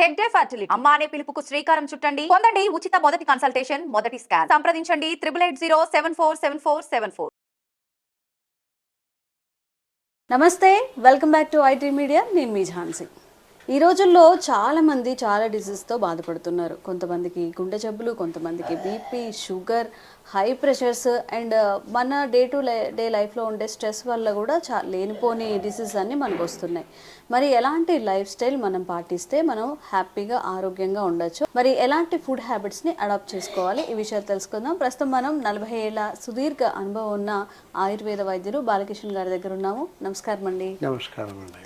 Hegde fertility అమ్మ అనే పిలుపుకు శ్రీకారం చుట్టండి. పొందండి ఉచిత మొదటి కన్సల్టేషన్ మొదటి స్కాన్ సంప్రదించండి triple eight zero seven four seven four seven four నమస్తే welcome back to IT media నేను మీ ఝాన్సీ. ఈ రోజుల్లో చాలా మంది చాలా డిసీజ్తో బాధపడుతున్నారు. కొంతమందికి గుండె జబ్బులు కొంతమందికి BP sugar high pressures and మన డే టు డే లైఫ్లో ఉండే స్ట్రెస్ వల్ల కూడా చా లేనిపోని డిసీజ్ అన్నీ మనకు వస్తున్నాయి. మరి ఎలాంటి లైఫ్ స్టైల్ మనం పాటిస్తే మనం హ్యాపీగా ఆరోగ్యంగా ఉండొచ్చు? మరి ఎలాంటి ఫుడ్ హ్యాబిట్స్ని అడాప్ట్ చేసుకోవాలి? ఈ విషయాలు తెలుసుకుందాం. ప్రస్తుతం మనం నలభై ఏళ్ళ సుదీర్ఘ అనుభవం ఉన్న ఆయుర్వేద వైద్యులు బాలకిషన్ గారి దగ్గర ఉన్నాము. నమస్కారం అండి నమస్కారం అండి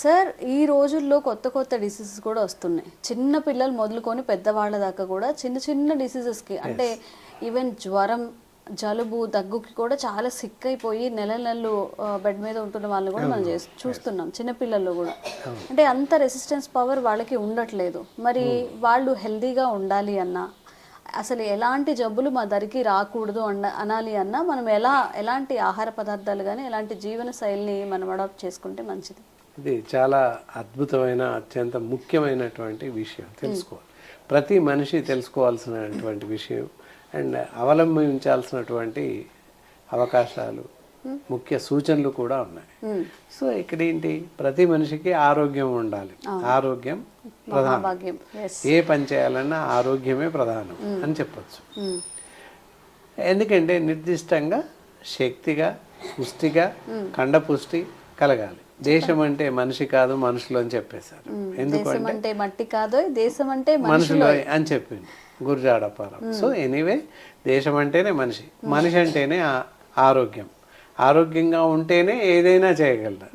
సార్ ఈ రోజుల్లో కొత్త కొత్త డిసీజెస్ కూడా వస్తున్నాయి. చిన్న పిల్లలు మొదలుకొని పెద్దవాళ్ళ దాకా కూడా చిన్న చిన్న డిసీజెస్కి అంటే ఈవెన్ జ్వరం జలుబు దగ్గుకి కూడా చాలా సిక్ అయిపోయి నెల నెలలు బెడ్ మీద ఉంటున్న వాళ్ళని కూడా మనం చేస్- చూస్తున్నాం చిన్నపిల్లల్లో కూడా. అంటే అంత రెసిస్టెన్స్ పవర్ వాళ్ళకి ఉండట్లేదు. మరి వాళ్ళు హెల్దీగా ఉండాలి అన్నా అసలు ఎలాంటి జబ్బులు మా దరికి రాకూడదు అన్న అనాలి అన్నా మనం ఎలా ఎలాంటి ఆహార పదార్థాలు కానీ ఎలాంటి జీవన శైలిని మనం అడాప్ట్ చేసుకుంటే మంచిది. ఇది చాలా అద్భుతమైన అత్యంత ముఖ్యమైనటువంటి విషయం తెలుసుకోవాలి. ప్రతి మనిషి తెలుసుకోవాల్సినటువంటి విషయం అండ్ అవలంబించాల్సినటువంటి అవకాశాలు ముఖ్య సూచనలు కూడా ఉన్నాయి. సో ఇక్కడ ఏంటి? ప్రతి మనిషికి ఆరోగ్యం ఉండాలి. ఆరోగ్యం ప్రధానం. ఏ పని చేయాలన్నా ఆరోగ్యమే ప్రధానం అని చెప్పొచ్చు. ఎందుకంటే నిర్దిష్టంగా శక్తిగా పుష్టిగా కండపుష్టి కలగాలి. దేశం అంటే మనిషి కాదు మనుషులు అని చెప్పేశారు. ఎందుకంటే అంటే మట్టి కాదో దేశం అంటే మనుషులు అని చెప్పింది గురజాడపారం సో ఎనీవే దేశం అంటేనే మనిషి. మనిషి అంటేనే ఆరోగ్యం. ఆరోగ్యంగా ఉంటేనే ఏదైనా చేయగలరు.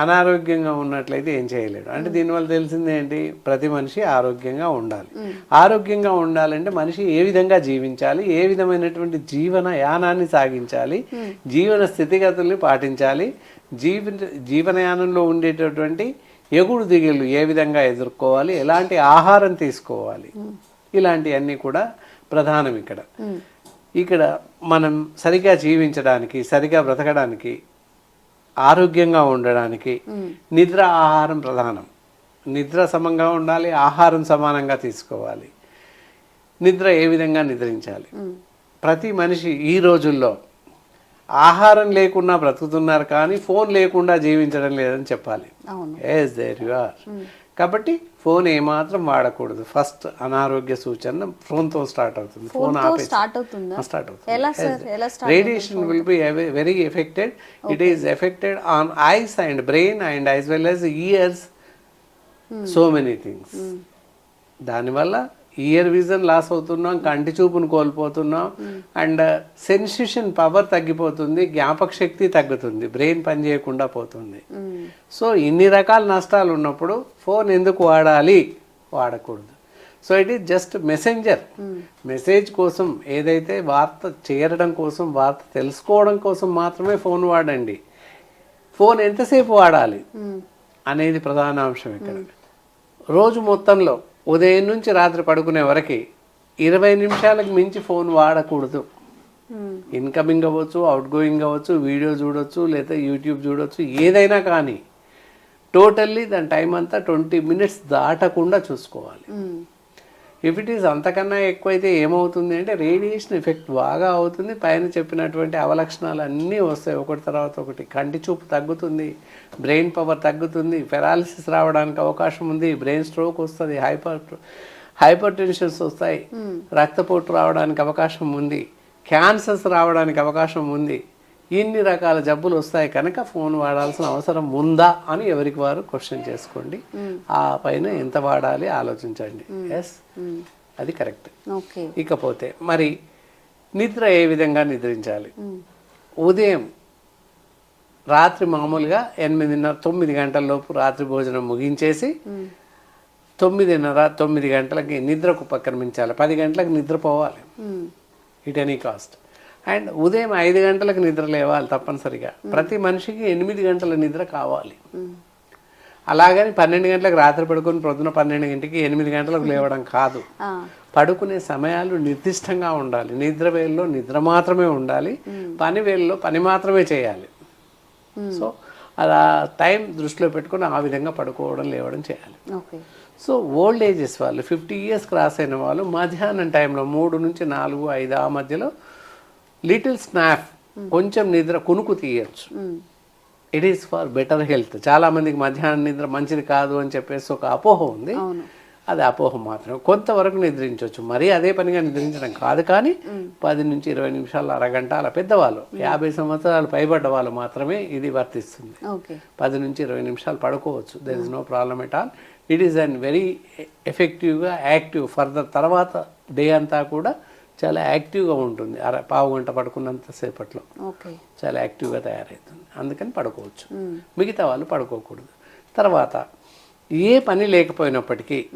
అనారోగ్యంగా ఉన్నట్లయితే ఏం చేయలేడు అంటే దీనివల్ల తెలిసింది ఏంటి? ప్రతి మనిషి ఆరోగ్యంగా ఉండాలి. ఆరోగ్యంగా ఉండాలంటే మనిషి ఏ విధంగా జీవించాలి? ఏ విధమైనటువంటి జీవన యానాన్ని సాగించాలి? జీవన స్థితిగతుల్ని పాటించాలి? జీవన జీవనయానంలో ఉండేటటువంటి ఎగుడు దిగులు ఏ విధంగా ఎదుర్కోవాలి? ఎలాంటి ఆహారం తీసుకోవాలి? ఇలాంటివన్నీ కూడా ప్రధానం ఇక్కడ. ఇక్కడ మనం సరిగా జీవించడానికి సరిగా బ్రతకడానికి ఆరోగ్యంగా ఉండడానికి నిద్ర ఆహారం ప్రధానం. నిద్ర సమంగా ఉండాలి ఆహారం సమానంగా తీసుకోవాలి. నిద్ర ఏ విధంగా నిద్రించాలి? ప్రతి మనిషి ఈ రోజుల్లో ఆహారం లేకుండా బ్రతుకుతున్నారు కానీ ఫోన్ లేకుండా జీవించడం లేదని చెప్పాలి. ఎస్ దేర్ యు ఆర్ కాబట్టి ఫోన్ ఏమాత్రం వాడకూడదు. ఫస్ట్ అనారోగ్య సూచన ఫోన్తో స్టార్ట్ అవుతుంది. ఫోన్ స్టార్ట్ అవుతుందా? Radiation will be very effected it is effected on eyes and brain and as well as ears so many things దానివల్ల ఇయర్ విజన్ లాస్ అవుతున్నాం కంటి చూపును కోల్పోతున్నాం అండ్ సెన్సేషన్ పవర్ తగ్గిపోతుంది జ్ఞాపక శక్తి తగ్గుతుంది బ్రెయిన్ పని చేయకుండా పోతుంది. సో ఇన్ని రకాల నష్టాలు ఉన్నప్పుడు ఫోన్ ఎందుకు వాడాలి? వాడకూడదు. So it is just messenger message కోసం ఏదైతే వార్త చేరడం కోసం వార్త తెలుసుకోవడం కోసం మాత్రమే ఫోన్ వాడండి. ఫోన్ ఎంతసేపు వాడాలి? అనేది ప్రధాన అంశం ఇక్కడ. రోజు మొత్తంలో ఉదయం నుంచి రాత్రి పడుకునే వరకు ఇరవై నిమిషాలకు మించి ఫోన్ వాడకూడదు. ఇన్కమింగ్ అవ్వచ్చు అవుట్ గోయింగ్ అవ్వచ్చు వీడియో చూడొచ్చు లేదా యూట్యూబ్ చూడొచ్చు ఏదైనా కానీ టోటల్లీ దాని టైం అంతా ట్వంటీ మినిట్స్ దాటకుండా చూసుకోవాలి. ఇఫ్ ఇట్ ఈస్ అంతకన్నా ఎక్కువైతే ఏమవుతుంది అంటే రేడియేషన్ ఎఫెక్ట్ బాగా అవుతుంది. పైన చెప్పినటువంటి అవలక్షణాలు అన్నీ వస్తాయి. ఒకటి తర్వాత ఒకటి. కంటి చూపు తగ్గుతుంది. బ్రెయిన్ పవర్ తగ్గుతుంది. పెరాలిసిస్ రావడానికి అవకాశం ఉంది. బ్రెయిన్ స్ట్రోక్ వస్తుంది. హైపర్ హైపర్ టెన్షన్స్ వస్తాయి రక్తపోటు రావడానికి అవకాశం ఉంది. క్యాన్సర్స్ రావడానికి అవకాశం ఉంది. ఇన్ని రకాల జబ్బులు వస్తాయి కనుక ఫోన్ వాడాల్సిన అవసరం ఉందా అని ఎవరికి వారు క్వశ్చన్ చేసుకోండి. ఆ పైన ఎంత వాడాలి ఆలోచించండి. ఎస్ అది కరెక్ట్. ఓకే. ఇకపోతే మరి నిద్ర ఏ విధంగా నిద్రించాలి? ఉదయం రాత్రి మామూలుగా ఎనిమిదిన్నర తొమ్మిది గంటల లోపు రాత్రి భోజనం ముగించేసి తొమ్మిదిన్నర తొమ్మిది గంటలకి నిద్రకు ఉపక్రమించాలి పది గంటలకు నిద్రపోవాలి. ఇట్ ఎనీ కాస్ట్ అండ్ ఉదయం ఐదు గంటలకు నిద్ర లేవాలి తప్పనిసరిగా. ప్రతి మనిషికి ఎనిమిది గంటల నిద్ర కావాలి. అలాగని పన్నెండు గంటలకు రాత్రి పడుకొని ప్రొద్దున పన్నెండు గంటకి ఎనిమిది గంటలకు లేవడం కాదు. పడుకునే సమయాలు నిర్దిష్టంగా ఉండాలి. నిద్ర వేళలో నిద్ర మాత్రమే ఉండాలి. పని వేళలో పని మాత్రమే చేయాలి. సో ఆ టైం దృష్టిలో పెట్టుకొని ఆ విధంగా పడుకోవడం లేవడం చేయాలి. సో ఓల్డ్ ఏజెస్ వాళ్ళు ఫిఫ్టీ ఇయర్స్ క్రాస్ అయిన వాళ్ళు మధ్యాహ్నం టైంలో మూడు నుంచి నాలుగు ఐదు ఆ మధ్యలో లిటిల్ స్నాప్ కొంచెం నిద్ర కునుకు తీయచ్చు. It is for better health చాలా మందికి మధ్యాహ్నం నిద్ర మంచిది కాదు అని చెప్పేసి ఒక అపోహ ఉంది. అది అపోహ మాత్రం కొంతవరకు నిద్రించవచ్చు మరీ అదే పనిగా నిద్రించడం కాదు కానీ పది నుంచి ఇరవై నిమిషాలు అరగంట అలా పెద్దవాళ్ళు యాభై సంవత్సరాలు పైబడ్డ వాళ్ళు మాత్రమే ఇది వర్తిస్తుంది. పది నుంచి ఇరవై నిమిషాలు పడుకోవచ్చు. There is no problem at all it is an very ఎఫెక్టివ్గా యాక్టివ్ ఫర్దర్ తర్వాత డే అంతా కూడా చాలా యాక్టివ్గా ఉంటుంది. అర పావు గంట పడుకున్నంత సేపట్లో. చాలా యాక్టివ్గా తయారవుతుంది. అందుకని పడుకోవచ్చు. మిగతా వాళ్ళు పడుకోకూడదు. తర్వాత ఏ పని లేకపోయినప్పటికీ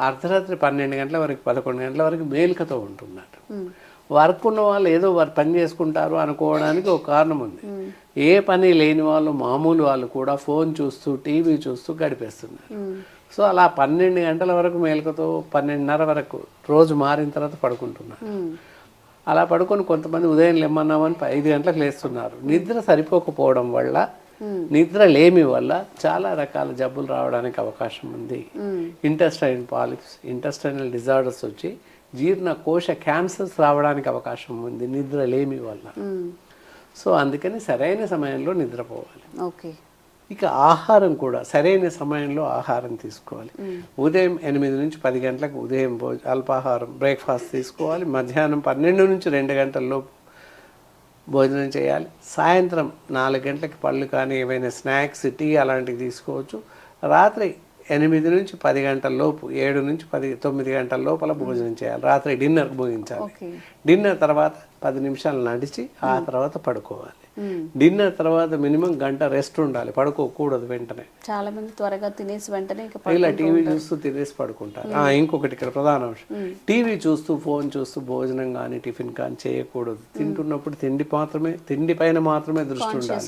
అర్ధరాత్రి పన్నెండు గంటల వరకు పదకొండు గంటల వరకు మేలుకతో ఉంటున్నారు. వర్క్ ఉన్న వాళ్ళు ఏదో వారు పని చేసుకుంటారు అనుకోవడానికి ఒక కారణం ఉంది. ఏ పని లేని వాళ్ళు మామూలు వాళ్ళు కూడా ఫోన్ చూస్తూ టీవీ చూస్తూ గడిపేస్తున్నారు. సో అలా పన్నెండు గంటల వరకు మేలుకతో పన్నెండున్నర వరకు రోజు మారిన తర్వాత పడుకుంటున్నారు. అలా పడుకొని కొంతమంది ఉదయం లెమ్మన్నామని ఐదు గంటలకు లేస్తున్నారు. నిద్ర సరిపోకపోవడం వల్ల నిద్ర లేమి వల్ల చాలా రకాల జబ్బులు రావడానికి అవకాశం ఉంది. ఇంటెస్టైన్ పాలిప్స్ ఇంటెస్టైనల్ డిజార్డర్స్ వచ్చి జీర్ణకోశ క్యాన్సర్స్ రావడానికి అవకాశం ఉంది నిద్ర లేమి వల్ల సో అందుకని సరైన సమయంలో నిద్రపోవాలి. ఓకే. ఇక ఆహారం కూడా సరైన సమయంలో ఆహారం తీసుకోవాలి. ఉదయం ఎనిమిది నుంచి పది గంటలకు ఉదయం భోజ అల్పాహారం బ్రేక్ఫాస్ట్ తీసుకోవాలి. మధ్యాహ్నం పన్నెండు నుంచి రెండు గంటల్లోపు భోజనం చేయాలి. సాయంత్రం నాలుగు గంటలకి పళ్ళు కానీ ఏమైనా స్నాక్స్ టీ అలాంటివి తీసుకోవచ్చు. రాత్రి ఎనిమిది నుంచి పది గంటల లోపు ఏడు నుంచి పది తొమ్మిది గంటల లోపల భోజనం చేయాలి. రాత్రి డిన్నర్ ఓకే. డిన్నర్ తర్వాత పది నిమిషాలు నడిచి ఆ తర్వాత పడుకోవాలి. డిన్నర్ తర్వాత మినిమం గంట రెస్ట్ ఉండాలి. పడుకోకూడదు వెంటనే. చాలా మంది త్వరగా తినేసి వెంటనే ఇలా టీవీ. చూస్తూ తినేసి పడుకుంటారు. ఆ, ఇంకొకటి ఇక్కడ ప్రధాన అంశం. టీవీ చూస్తూ ఫోన్ చూస్తూ భోజనం కానీ టిఫిన్ కానీ చేయకూడదు. తింటున్నప్పుడు తిండి మాత్రమే తిండి పైన మాత్రమే దృష్టి ఉండాలి.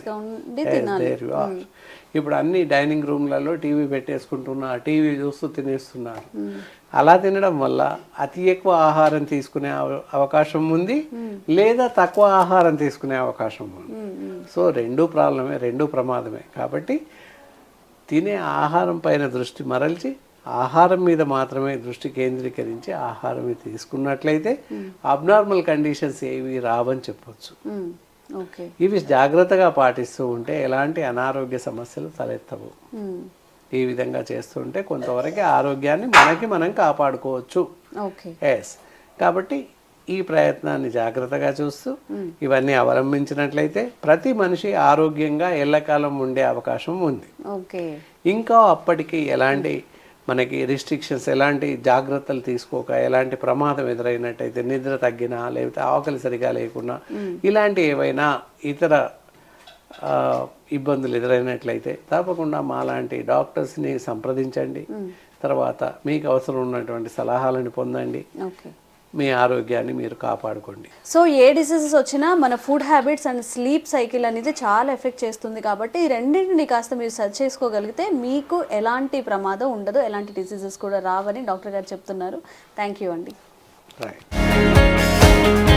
ఇప్పుడు అన్ని డైనింగ్ రూమ్లలో టీవీ పెట్టేసుకుంటున్నారు టీవీ చూస్తూ తినేస్తున్నారు. అలా తినడం వల్ల అతి ఎక్కువ ఆహారం తీసుకునే అవ- అవకాశం ఉంది. లేదా తక్కువ ఆహారం తీసుకునే అవకాశం ఉంది. సో రెండు ప్రాబ్లమే రెండు ప్రమాదమే. కాబట్టి తినే ఆహారం పైన దృష్టి మరల్చి ఆహారం మీద మాత్రమే దృష్టి కేంద్రీకరించి ఆహారం తీసుకున్నట్లయితే అబ్నార్మల్ కండిషన్స్ ఏవి రావని చెప్పొచ్చు. ఇవి జాగ్రత్తగా పాటిస్తూ ఉంటే ఎలాంటి అనారోగ్య సమస్యలు తలెత్తవు. ఈ విధంగా చేస్తుంటే కొంతవరకు ఆరోగ్యాన్ని మనకి మనం కాపాడుకోవచ్చు. ఓకే. ఎస్ కాబట్టి ఈ ప్రయత్నాన్ని జాగ్రత్తగా చూస్తూ ఇవన్నీ అవలంబించినట్లయితే ప్రతి మనిషి ఆరోగ్యంగా ఎల్లకాలం ఉండే అవకాశం ఉంది. ఓకే. ఇంకా అప్పటికి ఎలాంటి మనకి రిస్ట్రిక్షన్స్ ఎలాంటి జాగ్రత్తలు తీసుకోక ఎలాంటి ప్రమాదం ఎదురైనట్టయితే నిద్ర తగ్గినా లేకపోతే ఆకలి సరిగా లేకున్నా ఇలాంటి ఏవైనా ఇతర ఇబ్బందులు ఎదురైనట్లయితే తప్పకుండా మాలాంటి డాక్టర్స్ని సంప్రదించండి. తర్వాత మీకు అవసరం ఉన్నటువంటి సలహాలను పొందండి. ఓకే. మీ ఆరోగ్యాన్ని మీరు కాపాడుకోండి. సో ఏ డిసీజెస్ వచ్చినా మన food habits and sleep cycle అనేది చాలా ఎఫెక్ట్ చేస్తుంది కాబట్టి ఈ రెండింటిని కాస్త మీరు సెర్చ్ చేసుకోగలిగితే మీకు ఎలాంటి ప్రమాదం ఉండదు ఎలాంటి డిసీజెస్ కూడా రావని డాక్టర్ గారు చెప్తున్నారు. థ్యాంక్ యూ అండి. రైట్